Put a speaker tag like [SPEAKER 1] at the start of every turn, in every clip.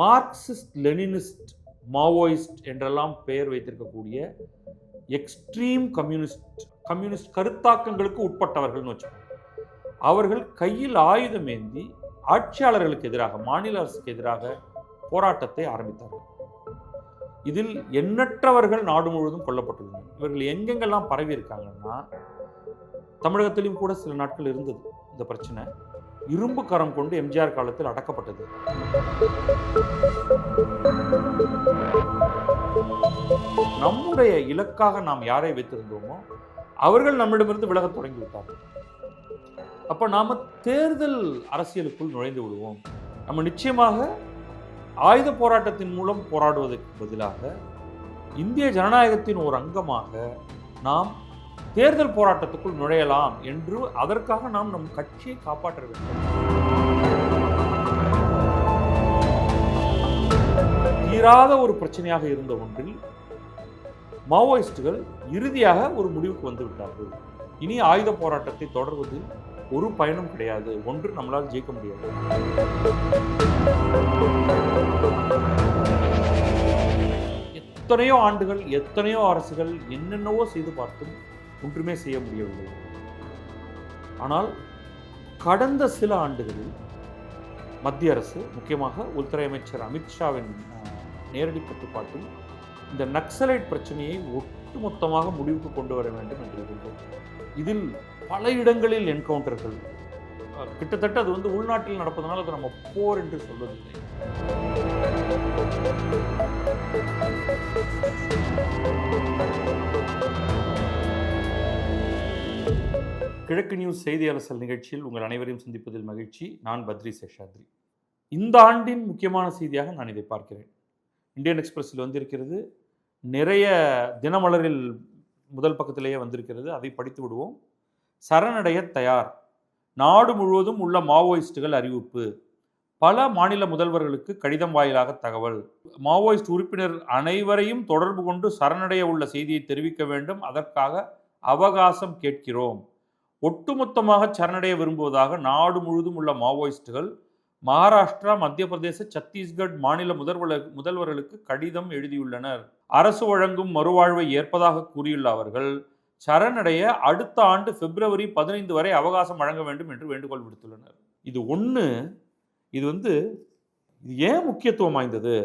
[SPEAKER 1] Marxist Leninist Maoist என்றெல்லாம் பெயர் வைத்திருக்கக்கூடிய எக்ஸ்ட்ரீம் கம்யூனிஸ்ட் கம்யூனிஸ்ட் கருத்தாக்கங்களுக்கு உட்பட்டவர்கள்னு வச்சுக்கோங்க. அவர்கள் கையில் ஆயுதம் ஏந்தி ஆட்சியாளர்களுக்கு எதிராக மாநில அரசுக்கு எதிராக போராட்டத்தை ஆரம்பித்தார்கள். இதில் எண்ணற்றவர்கள் நாடு முழுவதும் கொல்லப்பட்டுள்ளனர். இவர்கள் எங்கெங்கெல்லாம் பரவி இருக்காங்கன்னா தமிழகத்திலும் கூட சில நாட்கள் இருந்தது இந்த பிரச்சனை. இரும்பு கரம் கொண்டு எம்ஜிஆர் காலத்தில் அடக்கப்பட்டது. நம்முடைய இலக்காக நாம் யாரை வைத்திருந்தோமோ அவர்கள் நம்மிடமிருந்து விலகத் தொடங்கி விட்டார்கள் அப்ப நாம தேர்தல் அரசியலுக்குள் நுழைந்து விடுவோம். நம்ம நிச்சயமாக ஆயுத போராட்டத்தின் மூலம் போராடுவதற்கு பதிலாக இந்திய ஜனநாயகத்தின் ஒரு அங்கமாக நாம் தேர்தல் போராட்டத்துக்குள் நுழையலாம் என்று அதற்காக நாம் நம் கட்சியை காப்பாற்ற வேண்டும். தீராத ஒரு பிரச்சனையாக இருந்த ஒன்றில் மாவோயிஸ்டுகள் இறுதியாக ஒரு முடிவுக்கு வந்து விட்டார்கள். இனி ஆயுத போராட்டத்தை தொடர்வது ஒரு பயனும் கிடையாது. ஒன்று நம்மளால் ஜெயிக்க முடியாது. எத்தனையோ ஆண்டுகள் எத்தனையோ அரசுகள் என்னென்னவோ செய்து பார்த்தும் ஒன்றுமே செய்ய முடியவில்லை. ஆனால் கடந்த சில ஆண்டுகளில் மத்திய அரசு முக்கியமாக உள்துறை அமைச்சர் அமித்ஷாவின் நேரடி கட்டுப்பாட்டில் இந்த நக்சலைட் பிரச்சனையை ஒட்டுமொத்தமாக முடிவுக்கு கொண்டு வர வேண்டும் என்று இருந்தது இதில் பல இடங்களில் என்கவுண்டர்கள் கிட்டத்தட்ட அது வந்து உள்நாட்டில் நடப்பதனால் அதை நம்ம போர் என்று சொல்வதில்லை. கிழக்கு நியூஸ் செய்தி அரசல் நிகழ்ச்சியில் உங்கள் அனைவரையும் சந்திப்பதில் மகிழ்ச்சி. நான் பத்ரி சேஷாத்ரி. இந்த ஆண்டின் முக்கியமான செய்தியாக நான் இதை பார்க்கிறேன். இந்தியன் எக்ஸ்பிரஸில் வந்திருக்கிறது. நிறைய தினமலரில் முதல் பக்கத்திலேயே வந்திருக்கிறது. அதை படித்து விடுவோம். சரணடைய தயார். நாடு முழுவதும் உள்ள மாவோயிஸ்டுகள் அறிவிப்பு. பல மாநில முதல்வர்களுக்கு கடிதம் வாயிலாக தகவல். மாவோயிஸ்ட் உறுப்பினர் அனைவரையும் தொடர்பு கொண்டு சரணடைய உள்ள செய்தியை தெரிவிக்க வேண்டும். அதற்காக அவகாசம் கேட்கிறோம். ஒட்டுமொத்தமாக சரணடைய விரும்புவதாக நாடு முழுவதும் உள்ள மாவோயிஸ்டுகள் மகாராஷ்டிரா மத்திய பிரதேச சத்தீஸ்கட் மாநில முதல்வர் முதல்வர்களுக்கு கடிதம் எழுதியுள்ளனர். அரசு வழங்கும் மறுவாழ்வை ஏற்பதாக கூறியுள்ள அவர்கள் சரணடைய அடுத்த ஆண்டு பிப்ரவரி பதினைந்து வரை அவகாசம் வழங்க வேண்டும் என்று வேண்டுகோள் விடுத்துள்ளனர். இது ஒன்று இது வந்து இது ஏன் முக்கியத்துவம் வாய்ந்தது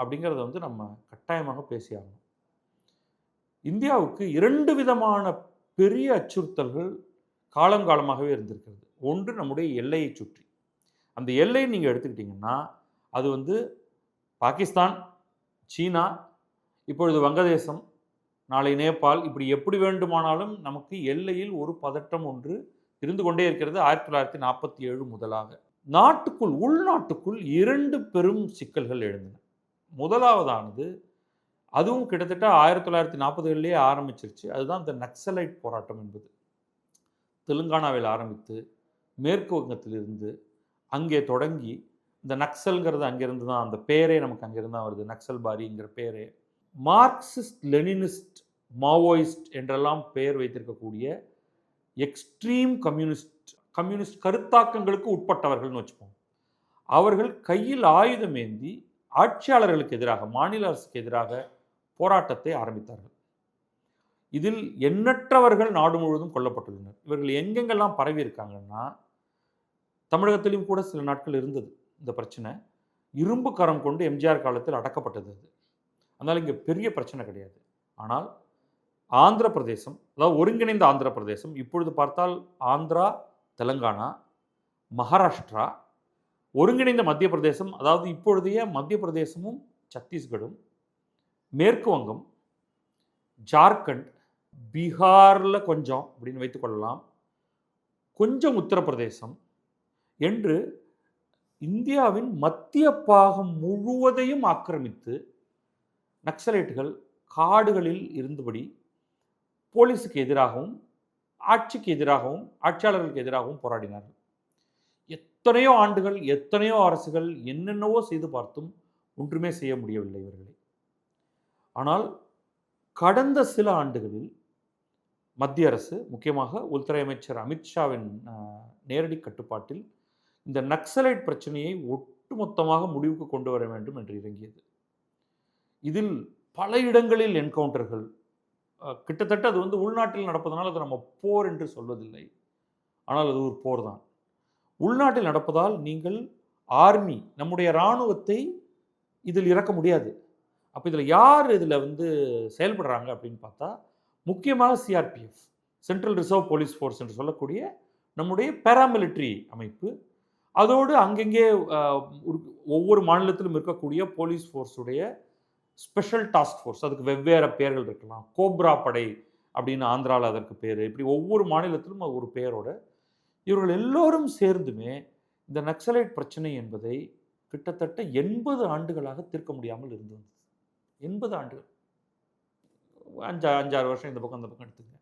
[SPEAKER 1] அப்படிங்கிறத வந்து நம்ம கட்டாயமாக பேசியாகணும். இந்தியாவுக்கு இரண்டு விதமான பெரிய அச்சுறுத்தல்கள் காலங்காலமாகவே இருந்திருக்கிறது. ஒன்று நம்முடைய எல்லையை சுற்றி. அந்த எல்லையை நீங்கள் எடுத்துக்கிட்டிங்கன்னா அது வந்து பாகிஸ்தான் சீனா இப்பொழுது வங்கதேசம் நாளை நேபாள் இப்படி எப்படி வேண்டுமானாலும் நமக்கு எல்லையில் ஒரு பதட்டம் ஒன்று இருந்து கொண்டே இருக்கிறது ஆயிரத்தி தொள்ளாயிரத்தி நாற்பத்தி ஏழு முதலாக. நாட்டுக்குள் உள்நாட்டுக்குள் இரண்டு பெரும் சிக்கல்கள் எழுந்தன. முதலாவதானது அதுவும் கிட்டத்தட்ட ஆயிரத்தி தொள்ளாயிரத்தி நாற்பதுகளிலேயே ஆரம்பிச்சிருச்சு. அதுதான் இந்த நக்சலைட் போராட்டம் என்பது. தெலுங்கானாவில் ஆரம்பித்து மேற்கு வங்கத்திலிருந்து அங்கே தொடங்கி இந்த நக்சல்ங்கிறது அங்கேருந்து தான் அந்த பேரே நமக்கு அங்கேருந்து தான் வருது நக்சல் பாரிங்கிற பேரே. மார்க்சிஸ்ட் லெனினிஸ்ட் மாவோயிஸ்ட் என்றெல்லாம் பெயர் வைத்திருக்கக்கூடிய எக்ஸ்ட்ரீம் கம்யூனிஸ்ட் கம்யூனிஸ்ட் கருத்தாக்கங்களுக்கு உட்பட்டவர்கள்னு வச்சுப்போம். அவர்கள் கையில் ஆயுதம் ஏந்தி ஆட்சியாளர்களுக்கு எதிராக மாநில அரசுக்கு எதிராக போராட்டத்தை ஆரம்பித்தார்கள். இதில் எண்ணற்றவர்கள் நாடு முழுவதும் கொல்லப்பட்டுள்ளனர். இவர்கள் எங்கெங்கெல்லாம் பரவி இருக்காங்கன்னா தமிழகத்திலும் கூட சில நாட்கள் இருந்தது இந்த பிரச்சனை. இரும்பு கரம் கொண்டு எம்ஜிஆர் காலத்தில் அடக்கப்பட்டது அது. அதனால் இங்கே பெரிய பிரச்சனை கிடையாது. ஆனால் ஆந்திர பிரதேசம் அதாவது ஒருங்கிணைந்த ஆந்திர பிரதேசம் இப்பொழுது பார்த்தால் ஆந்திரா தெலங்கானா மகாராஷ்டிரா ஒருங்கிணைந்த மத்திய பிரதேசம் அதாவது இப்பொழுதைய மத்திய பிரதேசமும் சத்தீஸ்கடும் மேற்கு வங்கம் ஜார்க்கண்ட் பீகாரில் கொஞ்சம் அப்படின்னு வைத்துக்கொள்ளலாம் கொஞ்சம் உத்தரப்பிரதேசம். என்று இந்தியாவின் மத்திய பாகம் முழுவதையும் ஆக்கிரமித்து நக்சலைட்டுகள் காடுகளில் இருந்தபடி போலீஸுக்கு எதிராகவும் ஆட்சிக்கு எதிராகவும் ஆட்சியாளர்களுக்கு எதிராகவும் போராடினார்கள். எத்தனையோ ஆண்டுகள் எத்தனையோ அரசுகள் என்னென்னவோ செய்து பார்த்தும் ஒன்றுமே செய்ய முடியவில்லை இவர்களை. ஆனால் கடந்த சில ஆண்டுகளில் மத்திய அரசு முக்கியமாக உள்துறை அமைச்சர் அமித்ஷாவின் நேரடி கட்டுப்பாட்டில் இந்த நக்சலைட் பிரச்சனையை ஒட்டுமொத்தமாக முடிவுக்கு கொண்டு வர வேண்டும் என்று இறங்கியது. இதில் பல இடங்களில் என்கவுண்டர்கள் கிட்டத்தட்ட அது வந்து உள்நாட்டில் நடப்பதனால் அது நம்ம போர் என்று சொல்வதில்லை. ஆனால் அது ஒரு போர் தான். உள்நாட்டில் நடப்பதால் நீங்கள் ஆர்மி நம்முடைய இராணுவத்தை இதில் இறக்க முடியாது. அப்போ இதில் யார் இதில் வந்து செயல்படுறாங்க அப்படின்னு பார்த்தா முக்கியமாக CRPF central reserve police force என்று சொல்லக்கூடிய நம்முடைய பேராமிலிட்ரி அமைப்பு. அதோடு அங்கங்கே ஒவ்வொரு மாநிலத்திலும் இருக்கக்கூடிய போலீஸ் ஃபோர்ஸுடைய ஸ்பெஷல் டாஸ்க் ஃபோர்ஸ் அதுக்கு வெவ்வேறு பெயர்கள் இருக்கலாம். கோப்ரா படை அப்படின்னு ஆந்திராவில் அதற்கு பேர். இப்படி ஒவ்வொரு மாநிலத்திலும் ஒரு பெயரோட. இவர்கள் எல்லோரும் சேர்ந்துமே இந்த நக்சலைட் பிரச்சனை என்பதை கிட்டத்தட்ட எண்பது ஆண்டுகளாக தீர்க்க முடியாமல் இருந்து வந்தது. எண்பது ஆண்டுகள். அஞ்சா அஞ்சாறு வருஷம் இந்த பக்கம் அந்த பக்கம் எடுத்துங்க.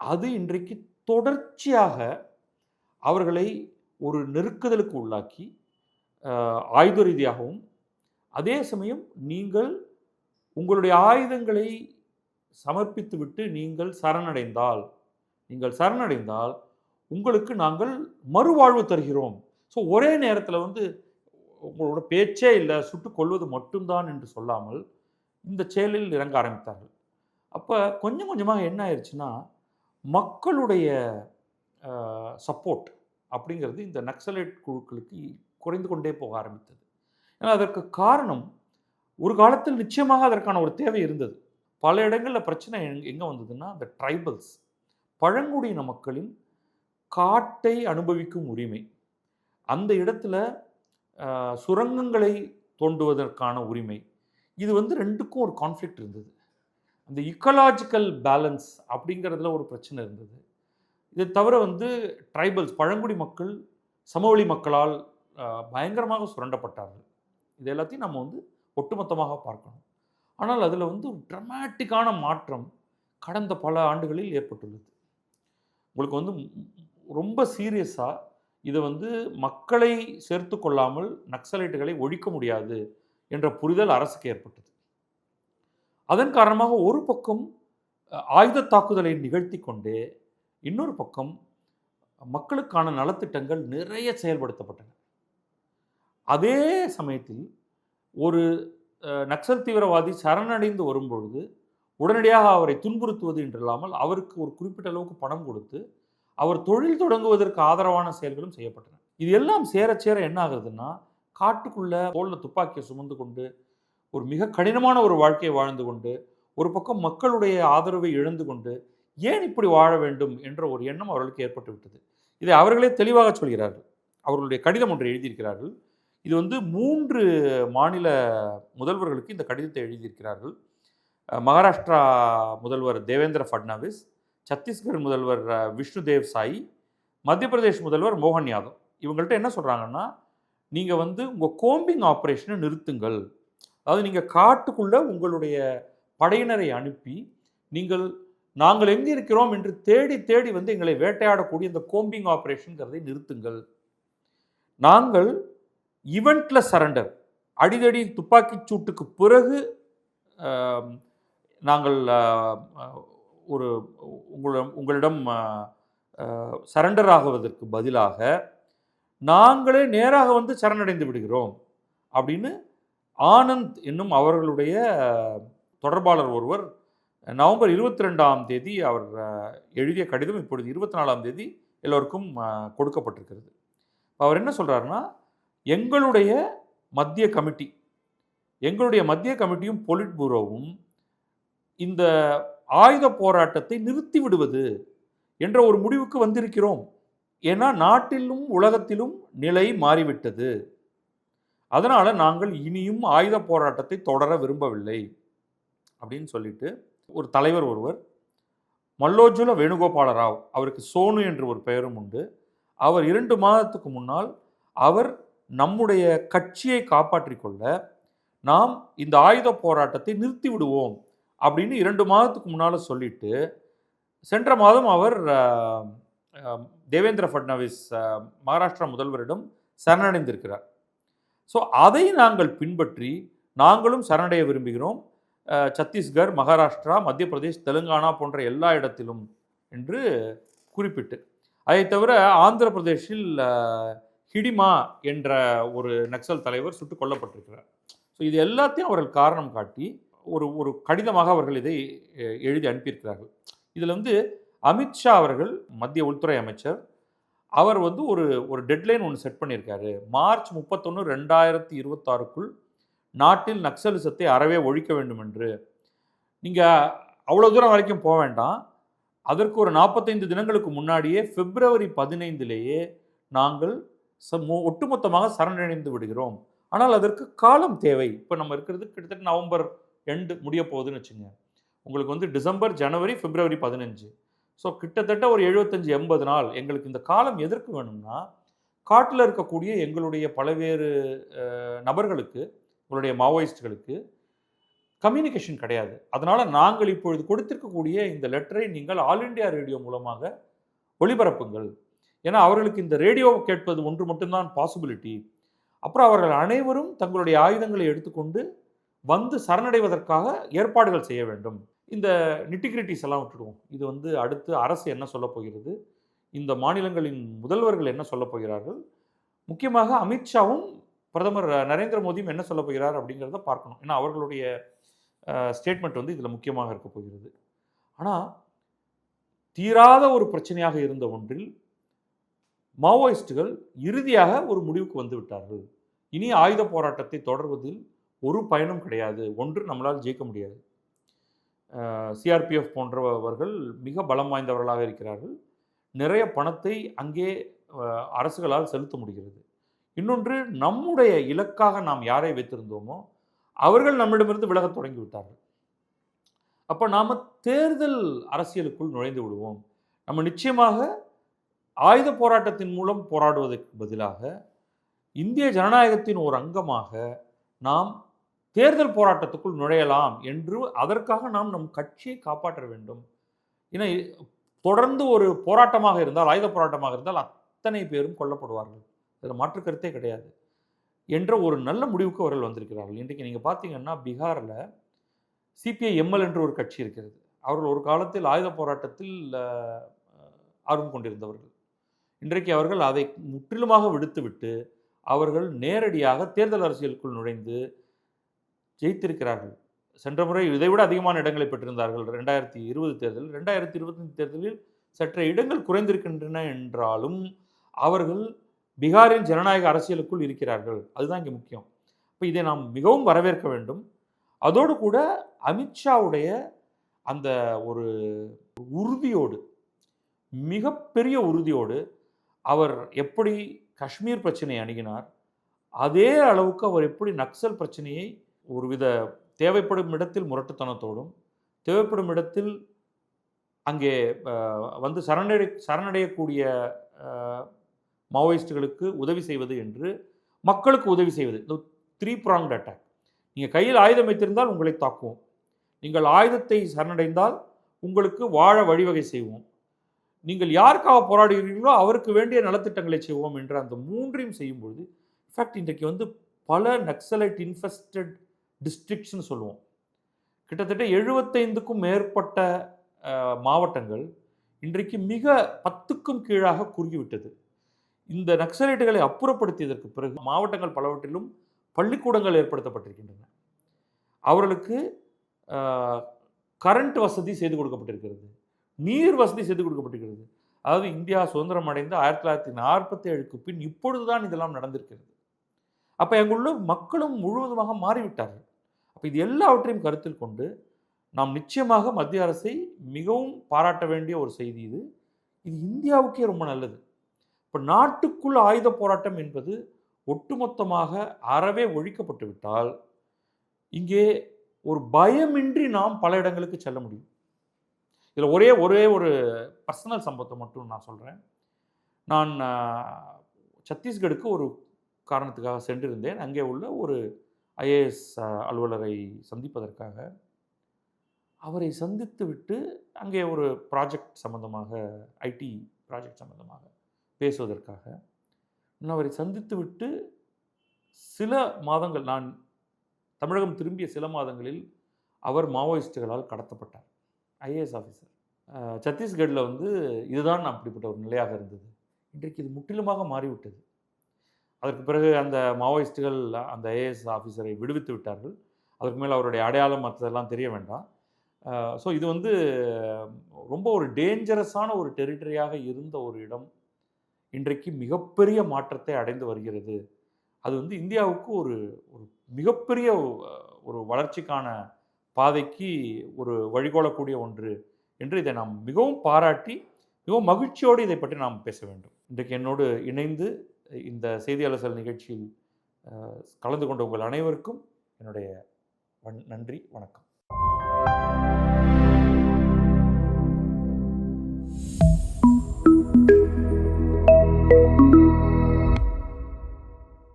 [SPEAKER 1] அது இன்றைக்கு தொடர்ச்சியாக அவர்களை ஒரு நெருக்குதலுக்கு உள்ளாக்கி ஆயுத ரீதியாகவும் அதே சமயம் நீங்கள் உங்களுடைய ஆயுதங்களை சமர்ப்பித்துவிட்டு நீங்கள் சரணடைந்தால் நீங்கள் சரணடைந்தால் உங்களுக்கு நாங்கள் மறுவாழ்வு தருகிறோம். ஸோ ஒரே நேரத்தில் வந்து உங்களோட பேச்சே இல்லை சுட்டு கொள்வது மட்டும்தான் என்று சொல்லாமல் இந்த செயலில் இறங்க ஆரம்பித்தார்கள். அப்போ கொஞ்சம் கொஞ்சமாக என்ன ஆயிடுச்சுன்னா மக்களுடைய சப்போர்ட் அப்படிங்கிறது இந்த நக்சலைட் குழுக்களுக்கு குறைந்து கொண்டே போக ஆரம்பித்தது. ஏன்னா அதற்கு காரணம் ஒரு காலத்தில் நிச்சயமாக அதற்கான ஒரு தேவை இருந்தது. பல இடங்களில் பிரச்சனை எங்கே வந்ததுன்னா அந்த ட்ரைபல்ஸ் பழங்குடியின மக்களின் காட்டை அனுபவிக்கும் உரிமை. அந்த இடத்துல சுரங்கங்களை தோண்டுவதற்கான உரிமை. இது வந்து ரெண்டுக்கும் ஒரு கான்ஃப்ளிக்ட் இருந்தது. அந்த இக்கலாஜிக்கல் பேலன்ஸ் அப்படிங்கிறதுல ஒரு பிரச்சனை இருந்தது. இதை தவிர வந்து ட்ரைபல்ஸ் பழங்குடி மக்கள் சமவெளி மக்களால் பயங்கரமாக சுரண்டப்பட்டார்கள். இது எல்லாத்தையும் நம்ம வந்து ஒட்டுமொத்தமாக பார்க்கணும். ஆனால் அதில் வந்து ஒரு ட்ரமேட்டிக்கான மாற்றம் கடந்த பல ஆண்டுகளில் ஏற்பட்டுள்ளது. உங்களுக்கு வந்து ரொம்ப சீரியஸாக இதை வந்து மக்களை சேர்த்து கொள்ளாமல் நக்சலைட்டுகளை ஒழிக்க முடியாது என்ற புரிதல் அரசுக்கு ஏற்பட்டது. அதன் காரணமாக ஒரு பக்கம் ஆயுத தாக்குதலை நிகழ்த்தி கொண்டே இன்னொரு பக்கம் மக்களுக்கான நலத்திட்டங்கள் நிறைய செயல்படுத்தப்பட்டன. அதே சமயத்தில் ஒரு நக்சல் தீவிரவாதி சரணடைந்து வரும்பொழுது உடனடியாக அவரை துன்புறுத்துவது என்றில்லாமல் அவருக்கு ஒரு குறிப்பிட்ட அளவுக்கு பணம் கொடுத்து அவர் தொழில் தொடங்குவதற்கு ஆதரவான செயல்களும் செய்யப்பட்டன. இது எல்லாம் சேர சேர என்ன ஆகுதுன்னா காட்டுக்குள்ள தோல்ல துப்பாக்கியை சுமந்து கொண்டு ஒரு மிக கடினமான ஒரு வாழ்க்கையை வாழ்ந்து கொண்டு ஒரு பக்கம் மக்களுடைய ஆதரவை இழந்து கொண்டு ஏன் இப்படி வாழ வேண்டும் என்ற ஒரு எண்ணம் அவர்களுக்கு ஏற்பட்டு விட்டது. இதை அவர்களே தெளிவாக சொல்கிறார்கள். அவர்களுடைய கடிதம் ஒன்றை எழுதியிருக்கிறார்கள். இது வந்து மூன்று மாநில முதல்வர்களுக்கு இந்த கடிதத்தை எழுதியிருக்கிறார்கள். மகாராஷ்டிரா முதல்வர் தேவேந்திர ஃபட்னாவிஸ் சத்தீஸ்கர் முதல்வர் விஷ்ணு விஷ்ணுதேவ் சாய் மத்திய பிரதேஷ் முதல்வர் மோகன் யாதவ். இவங்கள்ட்ட என்ன சொல்கிறாங்கன்னா நீங்கள் வந்து உங்கள் கோம்பிங் ஆப்ரேஷனை நிறுத்துங்கள். அதாவது நீங்கள் காட்டுக்குள்ளே உங்களுடைய படையினரை அனுப்பி நீங்கள் நாங்கள் எங்கே இருக்கிறோம் என்று தேடி தேடி வந்து எங்களை வேட்டையாடக்கூடிய இந்த கோம்பிங் ஆப்ரேஷன்கிறதை நிறுத்துங்கள். நாங்கள் இவெண்ட்ல சரண்டர். அடிதடி துப்பாக்கிச் சூட்டுக்கு பிறகு நாங்கள் ஒரு உங்களிடம் உங்களிடம் சரண்டர் ஆகுவதற்கு பதிலாக நாங்களே நேராக வந்து சரணடைந்து விடுகிறோம் அப்படின்னு ஆனந்த் என்னும் அவர்களுடைய தொடர்பாளர் ஒருவர் நவம்பர் இருபத்தி ரெண்டாம் தேதி அவர் எழுதிய கடிதம் இப்பொழுது இருபத்தி நாலாம் தேதி எல்லோருக்கும் கொடுக்கப்பட்டிருக்கிறது. அவர் என்ன சொல்கிறாருன்னா எங்களுடைய மத்திய கமிட்டி எங்களுடைய மத்திய கமிட்டியும் பொலிட் பூரோவும் இந்த ஆயுத போராட்டத்தை நிறுத்தி விடுவது என்ற ஒரு முடிவுக்கு வந்திருக்கிறோம். ஏன்னா நாட்டிலும் உலகத்திலும் நிலை மாறிவிட்டது. அதனால் நாங்கள் இனியும் ஆயுத போராட்டத்தை தொடர விரும்பவில்லை அப்படின்னு சொல்லிட்டு ஒரு தலைவர் ஒருவர் மல்லோஜுல வேணுகோபால ராவ் அவருக்கு சோனு என்று ஒரு பெயரும் உண்டு. அவர் இரண்டு மாதத்துக்கு முன்னால் அவர் நம்முடைய கட்சியை காப்பாற்றிக் கொள்ள நாம் இந்த ஆயுத போராட்டத்தை நிறுத்தி விடுவோம். அப்படின்னு இரண்டு மாதத்துக்கு முன்னால் சொல்லிட்டு சென்ற மாதம் அவர் தேவேந்திர ஃபட்னவிஸ் மகாராஷ்டிரா முதல்வரிடம் சரணடைந்திருக்கிறார். ஸோ அதை நாங்கள் பின்பற்றி நாங்களும் சரணடைய விரும்புகிறோம். சத்தீஸ்கர் மகாராஷ்டிரா மத்திய பிரதேஷ் தெலுங்கானா போன்ற எல்லா இடத்திலும் என்று குறிப்பிட்டு. அதை தவிர ஆந்திர பிரதேஷில் ஹிடிமா என்ற ஒரு நக்சல் தலைவர் சுட்டுக் கொல்லப்பட்டிருக்கிறார். ஸோ இது எல்லாத்தையும் அவர்கள் காரணம் காட்டி ஒரு ஒரு கடிதமாக அவர்கள் இதை எழுதி அனுப்பியிருக்கிறார்கள். இதில் வந்து அமித்ஷா அவர்கள் மத்திய உள்துறை அமைச்சர் அவர் வந்து ஒரு ஒரு டெட்லைன் ஒன்று செட் பண்ணியிருக்காரு. மார்ச் முப்பத்தொன்று ரெண்டாயிரத்தி இருபத்தாறுக்குள் நாட்டில் நக்சலிசத்தை அறவே ஒழிக்க வேண்டும் என்று நீங்கள் அவ்வளோ தூரம் வரைக்கும் போக வேண்டாம். அதற்கு ஒரு நாற்பத்தைந்து தினங்களுக்கு முன்னாடியே பிப்ரவரி பதினைந்திலேயே நாங்கள் ச- ஒட்டுமொத்தமாக சரணடைந்து விடுகிறோம். ஆனால் அதற்கு காலம் தேவை. இப்போ நம்ம இருக்கிறது கிட்டத்தட்ட நவம்பர் எண்டு முடிய போகுதுன்னு வச்சுங்க. உங்களுக்கு வந்து டிசம்பர் ஜனவரி பிப்ரவரி பதினஞ்சு. ஸோ கிட்டத்தட்ட ஒரு எழுபத்தஞ்சு எண்பது நாள் எங்களுக்கு இந்த காலம் எதற்கு வேணும்னா காட்டில் இருக்கக்கூடிய எங்களுடைய பல்வேறு நபர்களுக்கு உங்களுடைய மாவோயிஸ்டுகளுக்கு கம்யூனிகேஷன் கிடையாது. அதனால் நாங்கள் இப்பொழுது கொடுத்திருக்கக்கூடிய இந்த லெட்டரை நீங்கள் ஆல் இண்டியா ரேடியோ மூலமாக ஒளிபரப்புங்கள். ஏன்னா அவர்களுக்கு இந்த ரேடியோ கேட்பது ஒன்று மட்டும்தான் பாசிபிலிட்டி அப்புறம் அவர்கள் அனைவரும் தங்களுடைய ஆயுதங்களை எடுத்துக்கொண்டு வந்து சரணடைவதற்காக ஏற்பாடுகள் செய்ய வேண்டும். இந்த நிட்டிகிரிட்டிஸ் எல்லாம் விட்டுடுவோம். இது வந்து அடுத்து அரசு என்ன சொல்லப் போகிறது? இந்த மாநிலங்களின் முதல்வர்கள் என்ன சொல்லப் போகிறார்கள்? முக்கியமாக அமித்ஷாவும் பிரதமர் நரேந்திர மோடியும் என்ன சொல்லப் போகிறார் அப்படிங்கிறத பார்க்கணும். ஏன்னா அவர்களுடைய ஸ்டேட்மெண்ட் வந்து இதில் முக்கியமாக இருக்க போகிறது. ஆனால் தீராத ஒரு பிரச்சனையாக இருந்த ஒன்றில் மாவோயிஸ்டுகள் இறுதியாக ஒரு முடிவுக்கு வந்து விட்டார்கள். இனி ஆயுத போராட்டத்தை தொடர்வதில் ஒரு பயனும் கிடையாது. ஒன்று நம்மளால் ஜெயிக்க முடியாது. சிஆர்பிஎஃப் போன்றவர்கள் மிக பலம் வாய்ந்தவர்களாக இருக்கிறார்கள். நிறைய பணத்தை அங்கே அரசுகளால் செலுத்த முடிகிறது. இன்னொன்று நம்முடைய இலக்காக நாம் யாரை வைத்திருந்தோமோ அவர்கள் நம்மிடமிருந்து விலகத் தொடங்கி விட்டார்கள். அப்போ நாம் தேர்தல் அரசியலுக்குள் நுழைந்து விடுவோம். நம்ம நிச்சயமாக ஆயுத போராட்டத்தின் மூலம் போராடுவதற்கு பதிலாக இந்திய ஜனநாயகத்தின் ஒரு அங்கமாக நாம் தேர்தல் போராட்டத்துக்குள் நுழையலாம் என்று அதற்காக நாம் நம் கட்சியை காப்பாற்ற வேண்டும். ஏன்னா தொடர்ந்து ஒரு போராட்டமாக இருந்தால் ஆயுத போராட்டமாக இருந்தால் அத்தனை பேரும் கொல்லப்படுவார்கள். இதில் மாற்று கருத்தே கிடையாது. என்ற ஒரு நல்ல முடிவுக்கு அவர்கள் வந்திருக்கிறார்கள். இன்றைக்கு நீங்கள் பார்த்தீங்கன்னா பீகாரில் சிபிஐ எம்எல் என்று ஒரு கட்சி இருக்கிறது. அவர்கள் ஒரு காலத்தில் ஆயுத போராட்டத்தில் ஆர்வம் கொண்டிருந்தவர்கள். இன்றைக்கு அவர்கள் அதை முற்றிலுமாக விடுத்துவிட்டு அவர்கள் நேரடியாக தேர்தல் அரசியலுக்குள் நுழைந்து ஜெயித்திருக்கிறார்கள். சென்ற முறை இதைவிட அதிகமான இடங்களை பெற்றிருந்தார்கள். ரெண்டாயிரத்தி இருபது தேர்தல் ரெண்டாயிரத்தி இருபத்தஞ்சு தேர்தலில் சற்ற இடங்கள் குறைந்திருக்கின்றன என்றாலும் அவர்கள் பீகாரின் ஜனநாயக அரசியலுக்குள் இருக்கிறார்கள். அதுதான் இங்கே முக்கியம். இப்போ இதை நாம் மிகவும் வரவேற்க வேண்டும். அதோடு கூட அமித்ஷாவுடைய அந்த ஒரு உறுதியோடு மிகப்பெரிய உறுதியோடு அவர் எப்படி காஷ்மீர் பிரச்சனையை அணுகினார் அதே அளவுக்கு அவர் எப்படி நக்சல் பிரச்சனையை ஒருவித தேவைப்படும் இடத்தில் முரட்டுத்தனத்தோடும் தேவைப்படும் இடத்தில் அங்கே வந்து சரணடை சரணடையக்கூடிய மாவோயிஸ்டுகளுக்கு உதவி செய்வது என்று மக்களுக்கு உதவி செய்வது. இந்த த்ரீ ப்ராங்ட் அட்டாக் நீங்கள் கையில் ஆயுதம் வைத்திருந்தால் உங்களை தாக்குவோம். நீங்கள் ஆயுதத்தை சரணடைந்தால் உங்களுக்கு வாழ வழிவகை செய்வோம். நீங்கள் யாருக்காக போராடுகிறீர்களோ அவருக்கு வேண்டிய நலத்திட்டங்களை செய்வோம் என்ற அந்த மூன்றையும் செய்யும்பொழுது இன்ஃபேக்ட் இன்றைக்கு வந்து பல நக்சலைட் இன்ஃபெஸ்டட் டிஸ்ட்ரிக்ட்ஸ்னு சொல்லுவோம். கிட்டத்தட்ட எழுபத்தைந்துக்கும் மேற்பட்ட மாவட்டங்கள் இன்றைக்கு மிக பத்துக்கும் கீழாக குறுகிவிட்டது. இந்த நக்சலைட்டுகளை அப்புறப்படுத்தியதற்கு பிறகு மாவட்டங்கள் பலவற்றிலும் பள்ளிக்கூடங்கள் ஏற்படுத்தப்பட்டிருக்கின்றன. அவர்களுக்கு கரண்ட் வசதி செய்து கொடுக்கப்பட்டிருக்கிறது. நீர் வசதி செய்து கொடுக்கப்பட்டிருக்கிறது. அதாவது இந்தியா சுதந்திரம் அடைந்து ஆயிரத்தி தொள்ளாயிரத்தி நாற்பத்தி ஏழுக்கு பின் இப்பொழுதுதான் இதெல்லாம் நடந்திருக்கிறது. அப்போ எங்குள்ள மக்களும் முழுவதுமாக மாறிவிட்டார்கள். அப்போ இது எல்லாவற்றையும் கருத்தில் கொண்டு நாம் நிச்சயமாக மத்திய அரசை மிகவும் பாராட்ட வேண்டிய ஒரு செய்தி இது. இது இந்தியாவுக்கே ரொம்ப நல்லது. இப்போ நாட்டுக்குள் ஆயுத போராட்டம் என்பது ஒட்டுமொத்தமாக அறவே ஒழிக்கப்பட்டு விட்டால் இங்கே ஒரு பயமின்றி நாம் பல இடங்களுக்கு செல்ல முடியும். இதில் ஒரே ஒரே ஒரு பர்சனல் சம்பவத்தை மட்டும் நான் சொல்கிறேன் நான் சத்தீஸ்கடுக்கு ஒரு காரணத்துக்காக சென்றிருந்தேன். அங்கே உள்ள ஒரு ஐஏஎஸ் அலுவலரை சந்திப்பதற்காக அவரை சந்தித்து விட்டு அங்கே ஒரு ப்ராஜெக்ட் சம்மந்தமாக ஐடி ப்ராஜெக்ட் சம்மந்தமாக பேசுவதற்காக நான் அவரை சந்தித்து விட்டு சில மாதங்கள் நான் தமிழகம் திரும்பிய சில மாதங்களில் அவர் மாவோயிஸ்டுகளால் கடத்தப்பட்டார். IAS officer. சத்தீஸ்கட்டில் வந்து இதுதான் அப்படிப்பட்ட ஒரு நிலையாக இருந்தது. இன்றைக்கு இது முற்றிலுமாக மாறிவிட்டது. அதற்கு பிறகு அந்த மாவோயிஸ்டுகள் அந்த ஏஎஸ் ஆஃபீஸரை விடுவித்து விட்டார்கள். அதற்கு மேல் அவருடைய அடையாளம் மற்றதெல்லாம் தெரிய வேண்டாம். ஸோ இது வந்து ரொம்ப ஒரு டேஞ்சரஸான ஒரு டெரிட்டரியாக இருந்த ஒரு இடம். இன்றைக்கு மிகப்பெரிய மாற்றத்தை அடைந்து வருகிறது. அது வந்து இந்தியாவுக்கு ஒரு ஒரு மிகப்பெரிய ஒரு வளர்ச்சிக்கான பாதைக்கு ஒரு வழிகோலக்கூடிய ஒன்று என்று இதை நாம் மிகவும் பாராட்டி மிகவும் மகிழ்ச்சியோடு இதை பற்றி நாம் பேச வேண்டும். இன்றைக்கு என்னோடு இணைந்து இந்த செய்தியாளர் அலசல் நிகழ்ச்சியில் கலந்து கொண்ட உங்கள் அனைவருக்கும் என்னுடைய நன்றி வணக்கம்.